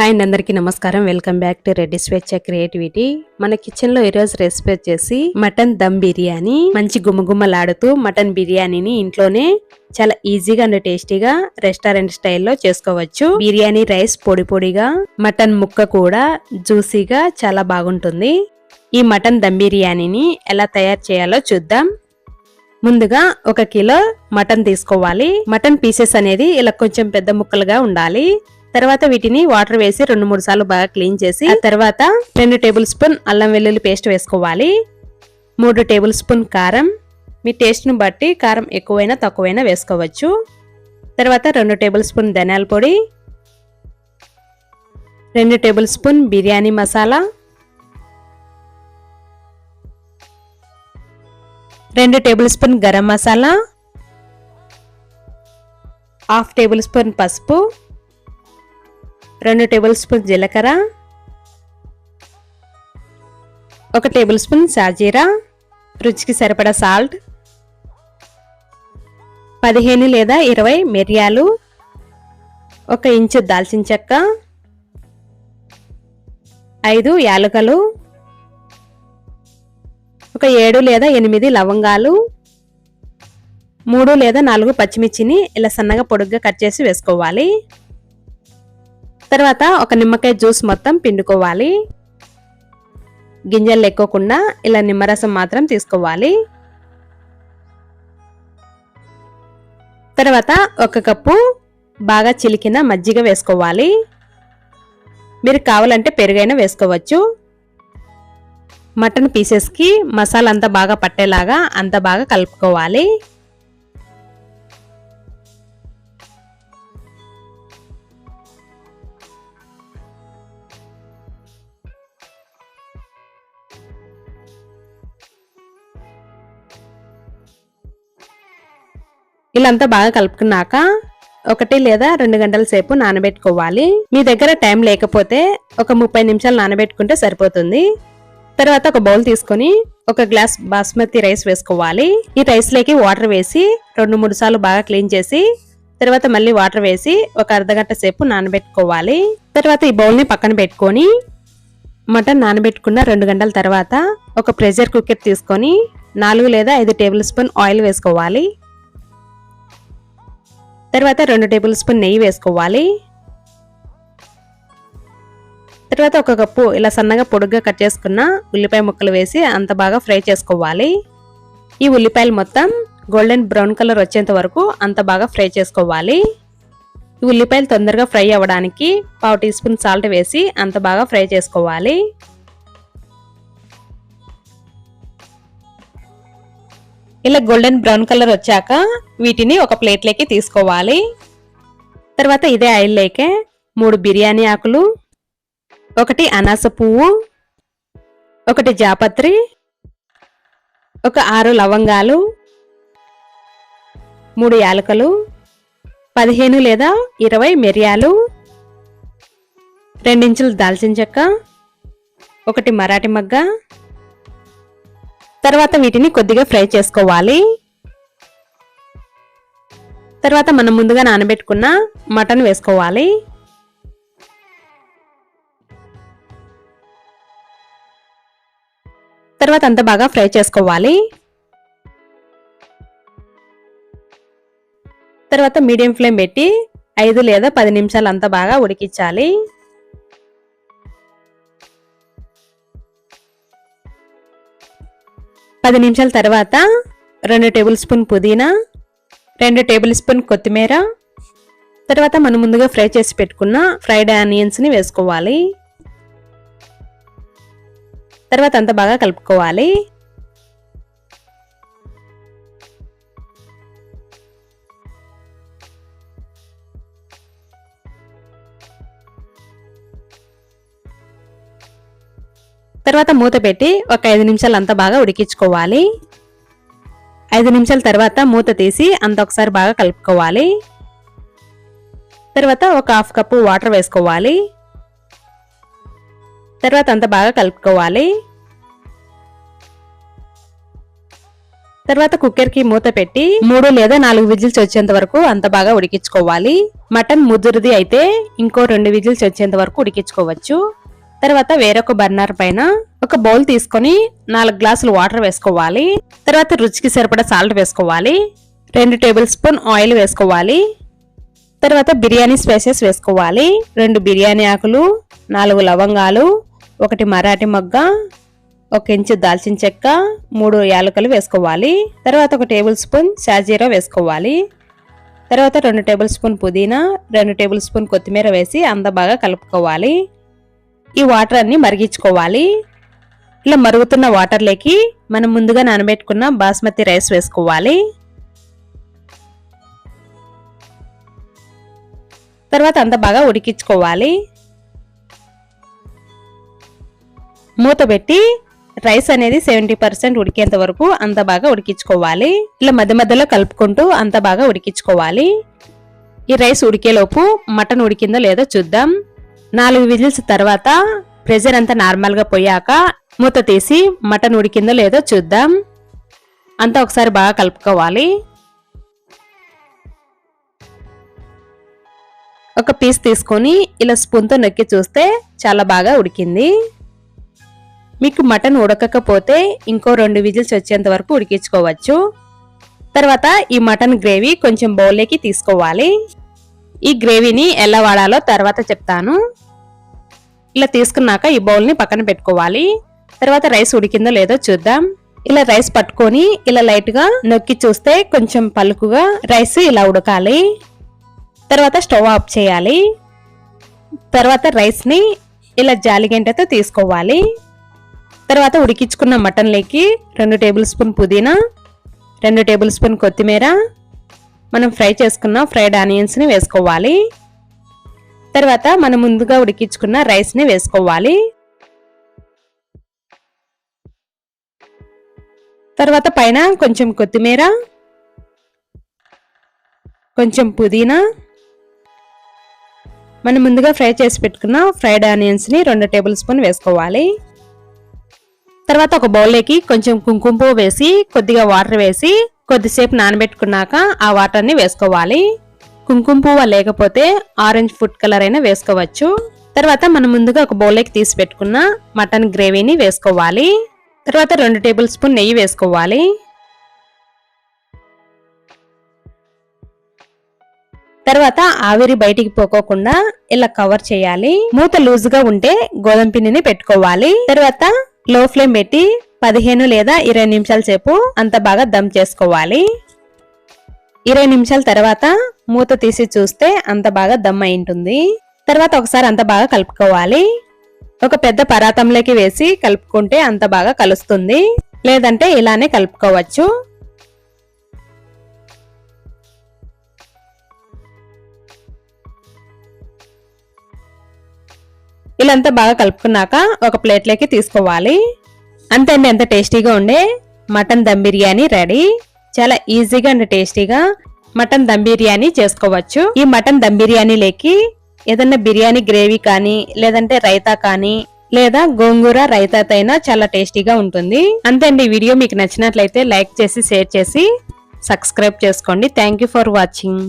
Hi అండి అందరికీ నమస్కారం. వెల్కమ్ బ్యాక్ టు రెడ్డి స్వేచ్ఛ క్రియేటివిటీ మన కిచెన్లో ఈరోజు రెసిపీ వచ్చేసి మటన్ దమ్ బిర్యానీ. మంచి గుమగుమలాడుతూ మటన్ బిర్యానీని ఇంట్లోనే చాలా ఈజీగా అండ్ టేస్టీగా రెస్టారెంట్ స్టైల్లో చేసుకోవచ్చు. బిర్యానీ రైస్ పొడి పొడిగా మటన్ ముక్క కూడా జ్యూసీగా చాలా బాగుంటుంది. ఈ మటన్ దమ్ బిర్యానీని ఎలా తయారు చేయాలో చూద్దాం. ముందుగా ఒక కిలో మటన్ తీసుకోవాలి. మటన్ పీసెస్ అనేది ఇలా కొంచెం పెద్ద ముక్కలుగా ఉండాలి. తర్వాత వీటిని వాటర్ వేసి రెండు మూడు సార్లు బాగా క్లీన్ చేసి ఆ తర్వాత రెండు టేబుల్ స్పూన్ అల్లం వెల్లుల్లి పేస్ట్ వేసుకోవాలి. మూడు టేబుల్ స్పూన్ కారం. మీ టేస్ట్ను బట్టి కారం ఎక్కువైనా తక్కువైనా వేసుకోవచ్చు. తర్వాత రెండు టేబుల్ స్పూన్ ధనియాల పొడి. రెండు టేబుల్ స్పూన్ బిర్యానీ మసాలా. రెండు tablespoon garam masala. Half tablespoon పసుపు. రెండు టేబుల్ స్పూన్ జీలకర్ర ఒక టేబుల్ స్పూన్ సాజీరా రుచికి సరిపడా సాల్ట్ పదిహేను లేదా ఇరవై మిరియాలు ఒక ఇంచు దాల్చిన చెక్క ఐదు యాలకలు ఒక ఏడు లేదా ఎనిమిది లవంగాలు మూడు లేదా నాలుగు పచ్చిమిర్చిని ఇలా సన్నగా పొడుగ్గా కట్ చేసి వేసుకోవాలి. తర్వాత ఒక నిమ్మకాయ జ్యూస్ మొత్తం పిండుకోవాలి. గింజలు లేకోకుండా ఇలా నిమ్మరసం మాత్రం తీసుకోవాలి. తర్వాత ఒక కప్పు బాగా చిలికిన మజ్జిగ వేసుకోవాలి. మీరు కావాలంటే పెరుగైనా వేసుకోవచ్చు. మటన్ పీసెస్కి మసాలా అంతా బాగా పట్టేలాగా అంత బాగా కలుపుకోవాలి. ఇలాంతా బాగా కలుపుకున్నాక ఒకటి లేదా రెండు గంటల సేపు నానబెట్టుకోవాలి. మీ దగ్గర టైం లేకపోతే ఒక ముప్పై నిమిషాలు నానబెట్టుకుంటే సరిపోతుంది. తర్వాత ఒక బౌల్ తీసుకొని ఒక గ్లాస్ బాస్మతి రైస్ వేసుకోవాలి. ఈ రైస్లోకి వాటర్ వేసి రెండు మూడు సార్లు బాగా క్లీన్ చేసి తర్వాత మళ్ళీ వాటర్ వేసి ఒక అర్ధగంట సేపు నానబెట్టుకోవాలి. తర్వాత ఈ బౌల్ని పక్కన పెట్టుకొని మటన్ నానబెట్టుకున్న రెండు గంటల తర్వాత ఒక ప్రెషర్ కుక్కర్ తీసుకొని నాలుగు లేదా ఐదు టేబుల్ స్పూన్ ఆయిల్ వేసుకోవాలి. తర్వాత రెండు టేబుల్ స్పూన్ నెయ్యి వేసుకోవాలి. తర్వాత ఒక కప్పు ఇలా సన్నగా పొడుగ్గా కట్ చేసుకున్న ఉల్లిపాయ ముక్కలు వేసి అంత బాగా ఫ్రై చేసుకోవాలి. ఈ ఉల్లిపాయలు మొత్తం గోల్డెన్ బ్రౌన్ కలర్ వచ్చేంత వరకు అంత బాగా ఫ్రై చేసుకోవాలి. ఈ ఉల్లిపాయలు తొందరగా ఫ్రై అవ్వడానికి పావు టీ స్పూన్ సాల్ట్ వేసి అంత బాగా ఫ్రై చేసుకోవాలి. ఇలా గోల్డెన్ బ్రౌన్ కలర్ వచ్చాక వీటిని ఒక ప్లేట్లోకి తీసుకోవాలి. తర్వాత ఇదే ఆయిల్లోకే మూడు బిర్యానీ ఆకులు ఒకటి అనాస పువ్వు ఒకటి జాపత్రి ఒక ఆరు లవంగాలు మూడు యాలకలు పదిహేను లేదా ఇరవై మిరియాలు రెండించులు దాల్చిన చెక్క ఒకటి మరాఠీ మగ్గ తర్వాత వీటిని కొద్దిగా ఫ్రై చేసుకోవాలి. తర్వాత మనం ముందుగా నానబెట్టుకున్న మటన్ వేసుకోవాలి. తర్వాత అంత బాగా ఫ్రై చేసుకోవాలి. తర్వాత మీడియం ఫ్లేమ్ పెట్టి ఐదు లేదా పది నిమిషాలు అంతా బాగా ఉడికించాలి. పది నిమిషాల తర్వాత రెండు టేబుల్ స్పూన్ పుదీనా రెండు టేబుల్ స్పూన్ కొత్తిమీర తర్వాత మనం ముందుగా ఫ్రై చేసి పెట్టుకున్న ఫ్రైడ్ ఆనియన్స్ని వేసుకోవాలి. తర్వాత అంతా బాగా కలుపుకోవాలి. తర్వాత మూత పెట్టి ఒక ఐదు నిమిషాలు అంతా బాగా ఉడికించుకోవాలి. ఐదు నిమిషాల తర్వాత మూత తీసి అంత ఒకసారి బాగా కలుపుకోవాలి. తర్వాత ఒక హాఫ్ కప్పు వాటర్ వేసుకోవాలి. తర్వాత అంత బాగా కలుపుకోవాలి. తర్వాత కుక్కర్కి మూత పెట్టి మూడు లేదా నాలుగు విజిల్స్ వచ్చేంత వరకు అంత బాగా ఉడికించుకోవాలి. మటన్ ముదురుది అయితే ఇంకో రెండు విజిల్స్ వచ్చేంత వరకు ఉడికించుకోవచ్చు. తర్వాత వేరొక బర్నర్ పైన ఒక బౌల్ తీసుకొని నాలుగు గ్లాసులు వాటర్ వేసుకోవాలి. తర్వాత రుచికి సరిపడా సాల్ట్ వేసుకోవాలి. రెండు టేబుల్ స్పూన్ ఆయిల్ వేసుకోవాలి. తర్వాత బిర్యానీ స్పైసెస్ వేసుకోవాలి. రెండు బిర్యానీ ఆకులు నాలుగు లవంగాలు ఒకటి మరాఠీ మొగ్గ ఒక ఇంచు దాల్చిన చెక్క మూడు యాలకులు వేసుకోవాలి. తర్వాత ఒక టేబుల్ స్పూన్ షాజీరా వేసుకోవాలి. తర్వాత రెండు టేబుల్ స్పూన్ పుదీనా రెండు టేబుల్ స్పూన్ కొత్తిమీర వేసి అంత బాగా కలుపుకోవాలి. ఈ వాటర్ అన్ని మరిగించుకోవాలి. ఇలా మరుగుతున్న వాటర్లోకి మనం ముందుగా నానబెట్టుకున్న బాస్మతి రైస్ వేసుకోవాలి. తర్వాత అంత బాగా ఉడికించుకోవాలి. మూత పెట్టి రైస్ అనేది సెవెంటీ పర్సెంట్ ఉడికేంత వరకు అంత బాగా ఉడికించుకోవాలి. ఇలా మధ్య మధ్యలో కలుపుకుంటూ అంత బాగా ఉడికించుకోవాలి. ఈ రైస్ ఉడికేలోపు మటన్ ఉడికిందో లేదో చూద్దాం. నాలుగు విజిల్స్ తర్వాత ప్రెజర్ అంతా నార్మల్గా పోయాక మూత తీసి మటన్ ఉడికిందో లేదో చూద్దాం. అంతా ఒకసారి బాగా కలుపుకోవాలి. ఒక పీస్ తీసుకొని ఇలా స్పూన్తో నొక్కి చూస్తే చాలా బాగా ఉడికింది. మీకు మటన్ ఉడకకపోతే ఇంకో రెండు విజిల్స్ వచ్చేంత వరకు ఉడికించుకోవచ్చు. తర్వాత ఈ మటన్ గ్రేవీ కొంచెం బౌల్లోకి తీసుకోవాలి. ఈ గ్రేవీని ఎలా వాడాలో తర్వాత చెప్తాను. ఇలా తీసుకున్నాక ఈ బౌల్ని పక్కన పెట్టుకోవాలి. తర్వాత రైస్ ఉడికిందో లేదో చూద్దాం. ఇలా రైస్ పట్టుకొని ఇలా లైట్గా నొక్కి చూస్తే కొంచెం పలుకుగా రైస్ ఇలా ఉడకాలి. తర్వాత స్టవ్ ఆఫ్ చేయాలి. తర్వాత రైస్ని ఇలా జాలిగంటతో తీసుకోవాలి. తర్వాత ఉడికించుకున్న మటన్లోకి రెండు టేబుల్ స్పూన్ పుదీనా రెండు టేబుల్ స్పూన్ కొత్తిమీర మనం ఫ్రై చేసుకున్న ఫ్రైడ్ ఆనియన్స్ని వేసుకోవాలి. తర్వాత మనం ముందుగా ఉడికించుకున్న రైస్ని వేసుకోవాలి. తర్వాత పైన కొంచెం కొత్తిమీర కొంచెం పుదీనా. మనం ముందుగా ఫ్రై చేసి పెట్టుకున్న ఫ్రైడ్ ఆనియన్స్ని రెండు టేబుల్ స్పూన్ వేసుకోవాలి. తర్వాత ఒక బౌల్లోకి కొంచెం కుంకుమ పువ్వు వేసి కొద్దిగా వాటర్ వేసి కొద్దిసేపు నానబెట్టుకున్నాక ఆ వాటర్ని వేసుకోవాలి. కుంకుమ పువ్వు లేకపోతే ఆరెంజ్ ఫుడ్ కలర్ అయినా వేసుకోవచ్చు. తర్వాత మనం ముందుగా ఒక బౌల్లోకి తీసి పెట్టుకున్న మటన్ గ్రేవీని వేసుకోవాలి. తర్వాత రెండు టేబుల్ స్పూన్ నెయ్యి వేసుకోవాలి. తర్వాత ఆవిరి బయటికి పోకోకుండా ఇలా కవర్ చేయాలి. మూత లూజ్గా ఉంటే గోధుమ పిండిని పెట్టుకోవాలి. తర్వాత లో ఫ్లేమ్ పెట్టి పదిహేను లేదా ఇరవై నిమిషాల సేపు అంత బాగా దమ్ చేసుకోవాలి. ఇరవై నిమిషాల తర్వాత మూత తీసి చూస్తే అంత బాగా దమ్ అయి ఉంటుంది. తర్వాత ఒకసారి అంత బాగా కలుపుకోవాలి. ఒక పెద్ద పరాతంలోకి వేసి కలుపుకుంటే అంత బాగా కలుస్తుంది. లేదంటే ఇలానే కలుపుకోవచ్చు. ఇలా అంతా బాగా కలుపుకున్నాక ఒక ప్లేట్లోకి తీసుకోవాలి. అంతే అండి ఎంత టేస్టీగా ఉండే? Mutton dum biryani ready. చాలా ఈజీగా అండ్ టేస్టీగా మటన్ దమ్ బిర్యానీ చేసుకోవచ్చు. ఈ మటన్ దమ్ బిర్యానీలోకి ఏదన్నా బిర్యానీ గ్రేవీ కానీ లేదంటే రైతా కానీ లేదా గోంగూర రైతాతో అయినా చాలా టేస్టీగా ఉంటుంది. అంతే అండి ఈ వీడియో మీకు నచ్చినట్లయితే లైక్ చేసి షేర్ చేసి సబ్స్క్రైబ్ చేసుకోండి. Thank for watching.